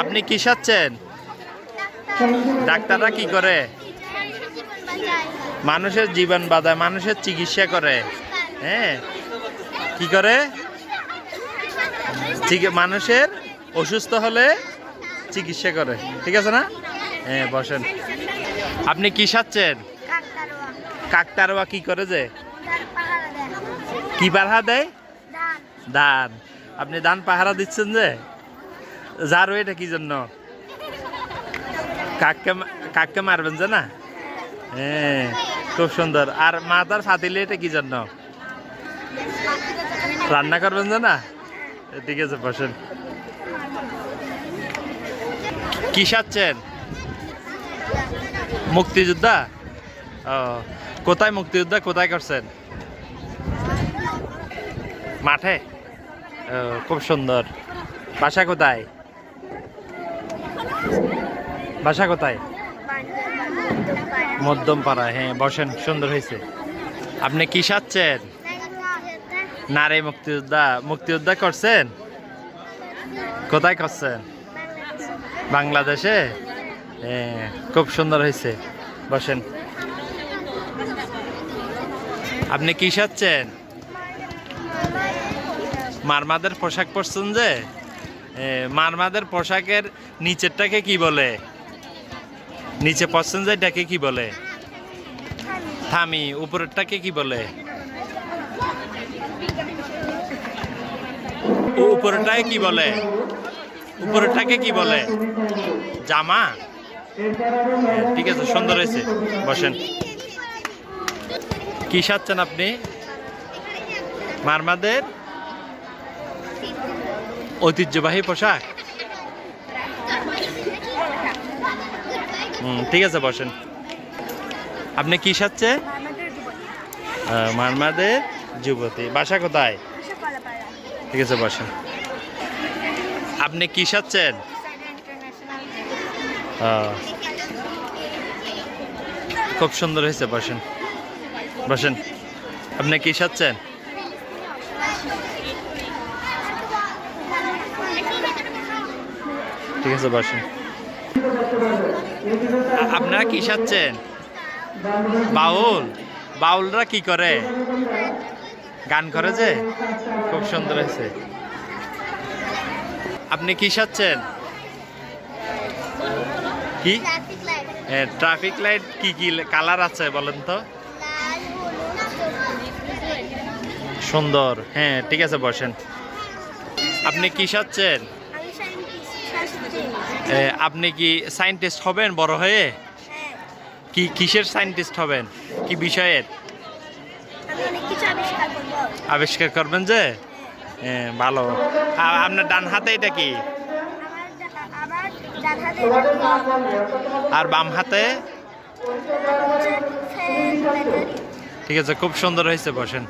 আপনি কি সাচ্ছেন ডাক্তাররা কি করে? মানুষের জীবন বাঁধায় মানুষের চিকিৎসা করে। হ্যাঁ? কি করে? মানুষের অসুস্থ হলে চিকিৎসা করে। ঠিক আছে না? হ্যাঁ বসেন। আপনি কি সাচ্ছেন কাকতারোয়া। কি করে যে? কি পাহারা দেয়? দান। আপনি ধান পাহারা দিচ্ছেন যে? যার এটা কি জন্য? কাককে কাককে মারবেন যে না? হ্যাঁ খুব সুন্দর। আর মাথার ফাতিলে এটা কি জন্য? রান্না করবেন যে না? ঠিক আছে, বসেন। কি সাচ্ছেন মুক্তিযোদ্ধা? ও, কোথায় মুক্তিযোদ্ধা? কোথায় করছেন? মাঠে? খুব সুন্দর। বাসা কোথায়? বাসা কোথায়? মধ্যম পাড়া হ্যাঁ বসেন সুন্দর হয়েছে। আপনি কি সাচ্ছেন নারী মুক্তিযোদ্ধা মুক্তিযোদ্ধা করছেন? কোথায় করছেন? বাংলাদেশে? হ্যাঁ খুব সুন্দর হয়েছে। বসেন। আপনি কি সাচ্ছেন মারমাদের পোশাক পরছেন যে? মারমাদের পোশাকের নিচেরটাকে কি বলে? নিচে এটাকে কি বলে? থামি, উপরেরটাকে কি বলে? উপরেরটাকে কি বলে? উপরেরটাকে কি বলে? জামা? ঠিক আছে, সুন্দর হয়েছে, বসেন। কি সাচ্ছেন আপনি? মারমাদের ঐতিহ্যবাহী পোশাক? হুম, ঠিক আছে, বসেন। আপনি কি সাচ্ছে মারমাদের যুবতী। বাসা কোথায়? ঠিক আছে, বসেন। আপনি কি সাচ্ছেন খুব সুন্দর হয়েছে, বসেন। বসেন। আপনি কি সাচ্ছেন ঠিক আছে, বসেন। আপনারা কি সাচ্ছেন বাউল? বাউলরা কি করে? গান করে যে? খুব সুন্দর হয়েছে। আপনি কি সাচ্ছেন কি? ট্রাফিক লাইট কি কি কালার আছে বলেন তো? সুন্দর। হ্যাঁ ঠিক আছে, বসেন। আপনি কি সাচ্ছেন আপনি কি সায়েন্টিস্ট হবেন বড় হয়ে? কি কিসের সায়েন্টিস্ট হবেন? কি বিষয়ের? আবিষ্কার করবেন যে? হ্যাঁ ভালো। আপনার ডান হাতে এটা কি? আর বাম হাতে? ঠিক আছে খুব সুন্দর হয়েছে বসেন।